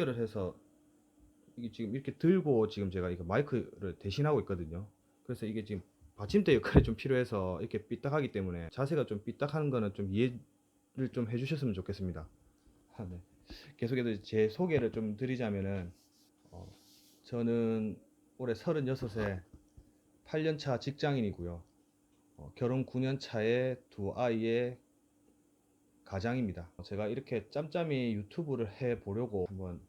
연결을 해서 이게 지금 이렇게 들고 지금 제가 이거 마이크를 대신하고 있거든요. 그래서 이게 지금 받침대 역할이 좀 필요해서 이렇게 삐딱하기 때문에 자세가 좀 삐딱한 거는 좀 이해를 좀 해주셨으면 좋겠습니다. 아, 네. 계속해서 제 소개를 좀 드리자면은 어, 저는 올해 36세 8년차 직장인이고요. 어, 결혼 9년 차에 두 아이의 가장입니다. 제가 이렇게 짬짬이 유튜브를 해 보려고 한번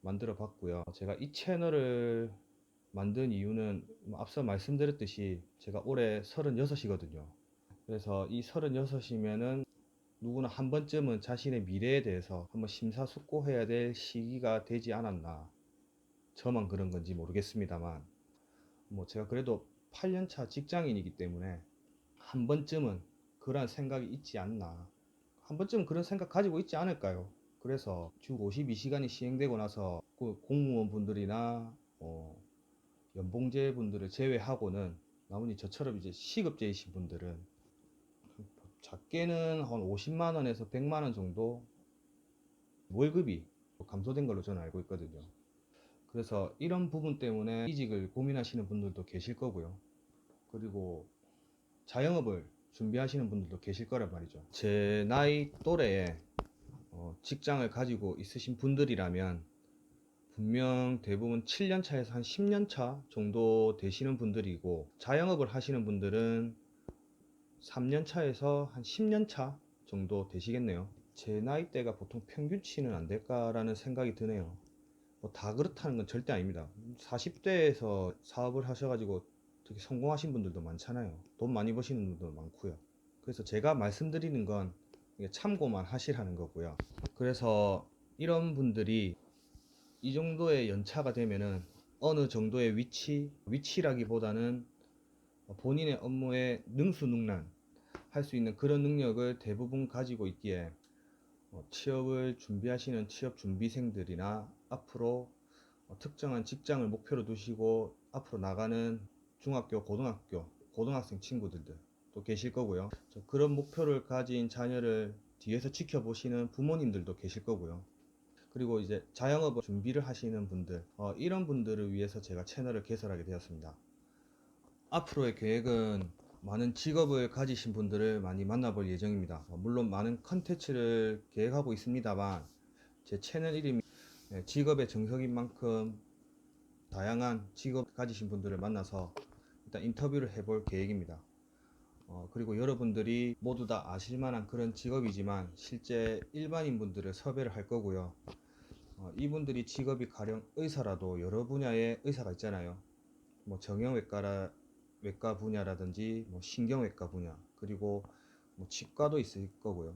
만들어 봤고요. 제가 이 채널을 만든 이유는 뭐 앞서 말씀드렸듯이 제가 올해 36이거든요. 그래서 이 36이면은 누구나 한 번쯤은 자신의 미래에 대해서 한번 심사숙고해야 될 시기가 되지 않았나. 저만 그런 건지 모르겠습니다만, 뭐 제가 그래도 8년차 직장인이기 때문에 한 번쯤은 그런 생각이 있지 않나. 한 번쯤은 그런 생각 가지고 있지 않을까요? 그래서 주 52시간이 시행되고 나서 그 공무원분들이나 뭐 연봉제 분들을 제외하고는 나머지 저처럼 이제 시급제이신 분들은 작게는 한 50만 원에서 100만 원 정도 월급이 감소된 걸로 저는 알고 있거든요. 그래서 이런 부분 때문에 이직을 고민하시는 분들도 계실 거고요. 그리고 자영업을 준비하시는 분들도 계실 거란 말이죠. 제 나이 또래에 어, 직장을 가지고 있으신 분들이라면 분명 대부분 7년 차에서 한 10년 차 정도 되시는 분들이고 자영업을 하시는 분들은 3년 차에서 한 10년 차 정도 되시겠네요. 제 나이대가 보통 평균치는 안 될까라는 생각이 드네요. 뭐 다 그렇다는 건 절대 아닙니다. 40대에서 사업을 하셔가지고 되게 성공하신 분들도 많잖아요. 돈 많이 버시는 분들도 많고요. 그래서 제가 말씀드리는 건 참고만 하시라는 거고요. 그래서 이런 분들이 이 정도의 연차가 되면은 어느 정도의 위치, 위치라기보다는 본인의 업무에 능수능란 할 수 있는 그런 능력을 대부분 가지고 있기에 어, 취업을 준비하시는 취업 준비생들이나 앞으로 어, 특정한 직장을 목표로 두시고 앞으로 나가는 중학교, 고등학교, 고등학생 친구들 도 계실 거고요. 저 그런 목표를 가진 자녀를 뒤에서 지켜보시는 부모님들도 계실 거고요. 그리고 이제 자영업을 준비를 하시는 분들, 어, 이런 분들을 위해서 제가 채널을 개설하게 되었습니다. 앞으로의 계획은 많은 직업을 가지신 분들을 많이 만나볼 예정입니다. 어, 물론 많은 컨텐츠를 계획하고 있습니다만 제 채널 이름이 네, 직업의 정석인 만큼 다양한 직업 가지신 분들을 만나서 일단 인터뷰를 해볼 계획입니다. 어, 그리고 여러분들이 모두 다 아실만한 그런 직업이지만 실제 일반인 분들을 섭외를 할 거고요. 어, 이분들이 직업이 가령 의사라도 여러 분야의 의사가 있잖아요. 뭐 정형외과라 외과 분야라든지 뭐 신경외과 분야 그리고 뭐 치과도 있을 거고요.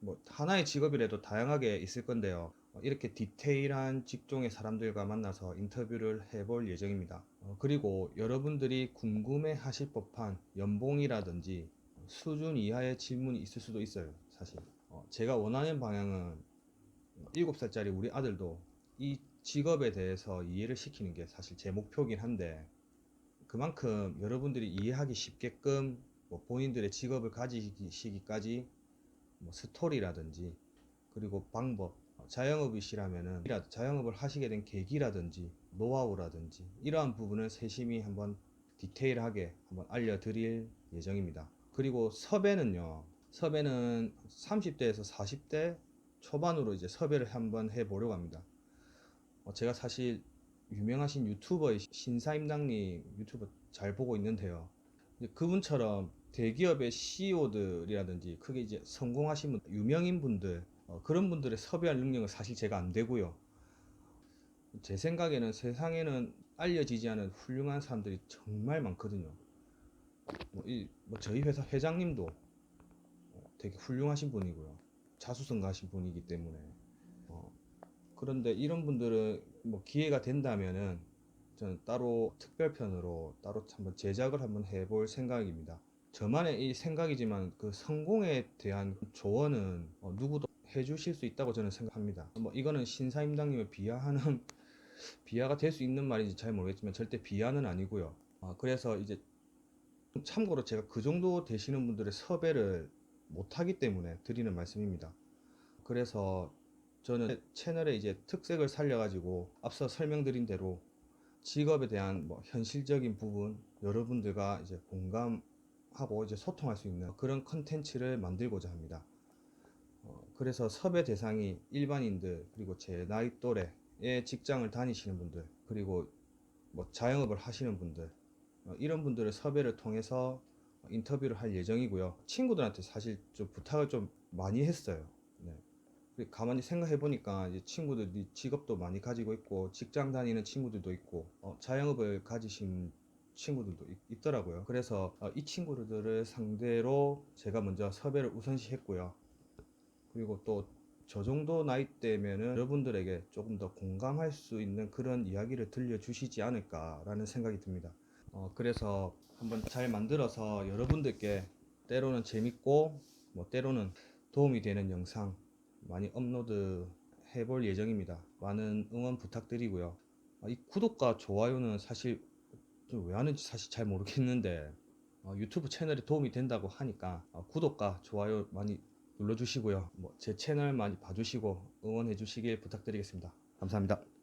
뭐 하나의 직업이라도 다양하게 있을 건데요. 어, 이렇게 디테일한 직종의 사람들과 만나서 인터뷰를 해볼 예정입니다. 어, 그리고 여러분들이 궁금해 하실 법한 연봉이라든지 수준 이하의 질문이 있을 수도 있어요. 사실. 어, 제가 원하는 방향은 7살짜리 우리 아들도 이 직업에 대해서 이해를 시키는 게 사실 제 목표긴 한데 그만큼 여러분들이 이해하기 쉽게끔 뭐 본인들의 직업을 가지시기까지 뭐 스토리라든지 그리고 방법 어, 자영업이시라면은 자영업을 하시게 된 계기라든지 노하우라든지 이러한 부분을 세심히 한번 디테일하게 한번 알려드릴 예정입니다. 그리고 섭외는요. 섭외는 30대에서 40대 초반으로 이제 섭외를 한번 해보려고 합니다. 어, 제가 사실 유명하신 유튜버의 신사임당님 유튜브 잘 보고 있는데요. 그분처럼 대기업의 CEO들이라든지 크게 이제 성공하신 분, 유명인 분들 어, 그런 분들의 섭외할 능력은 사실 제가 안 되고요. 제 생각에는 세상에는 알려지지 않은 훌륭한 사람들이 정말 많거든요. 뭐, 이, 뭐 저희 회사 회장님도 어, 되게 훌륭하신 분이고요. 자수성가하신 분이기 때문에 어, 그런데 이런 분들은 뭐 기회가 된다면은 저는 따로 특별편으로 따로 한번 제작을 한번 해볼 생각입니다. 저만의 이 생각이지만 그 성공에 대한 조언은 어, 누구도 해주실 수 있다고 저는 생각합니다. 뭐 이거는 신사임당님을 비하하는 비하가 될 수 있는 말인지 잘 모르겠지만 절대 비하는 아니고요. 아, 그래서 이제 참고로 제가 그 정도 되시는 분들의 섭외를 못하기 때문에 드리는 말씀입니다. 그래서 저는 채널에 이제 특색을 살려가지고 앞서 설명드린 대로 직업에 대한 뭐 현실적인 부분 여러분들과 이제 공감 하고 이제 소통할 수 있는 그런 컨텐츠를 만들고자 합니다. 어, 그래서 섭외 대상이 일반인들 그리고 제 나이 또래의 직장을 다니시는 분들 그리고 뭐 자영업을 하시는 분들 어, 이런 분들을 섭외를 통해서 인터뷰를 할 예정이고요. 친구들한테 사실 좀 부탁을 좀 많이 했어요. 네. 가만히 생각해 보니까 친구들이 직업도 많이 가지고 있고 직장 다니는 친구들도 있고 어, 자영업을 가지신 친구들도 있, 더라고요 그래서 어, 이 친구들을 상대로 제가 먼저 섭외를 우선시 했고요. 그리고 또 저 정도 나이대면은 여러분들에게 조금 더 공감할 수 있는 그런 이야기를 들려주시지 않을까라는 생각이 듭니다. 어, 그래서 한번 잘 만들어서 여러분들께 때로는 재밌고 뭐 때로는 도움이 되는 영상 많이 업로드 해볼 예정입니다. 많은 응원 부탁드리고요. 아, 이 구독과 좋아요는 사실 좀 왜 하는지 사실 잘 모르겠는데 어, 유튜브 채널에 도움이 된다고 하니까 어, 구독과 좋아요 많이 눌러주시고요. 뭐 제 채널 많이 봐주시고 응원해 주시길 부탁드리겠습니다. 감사합니다.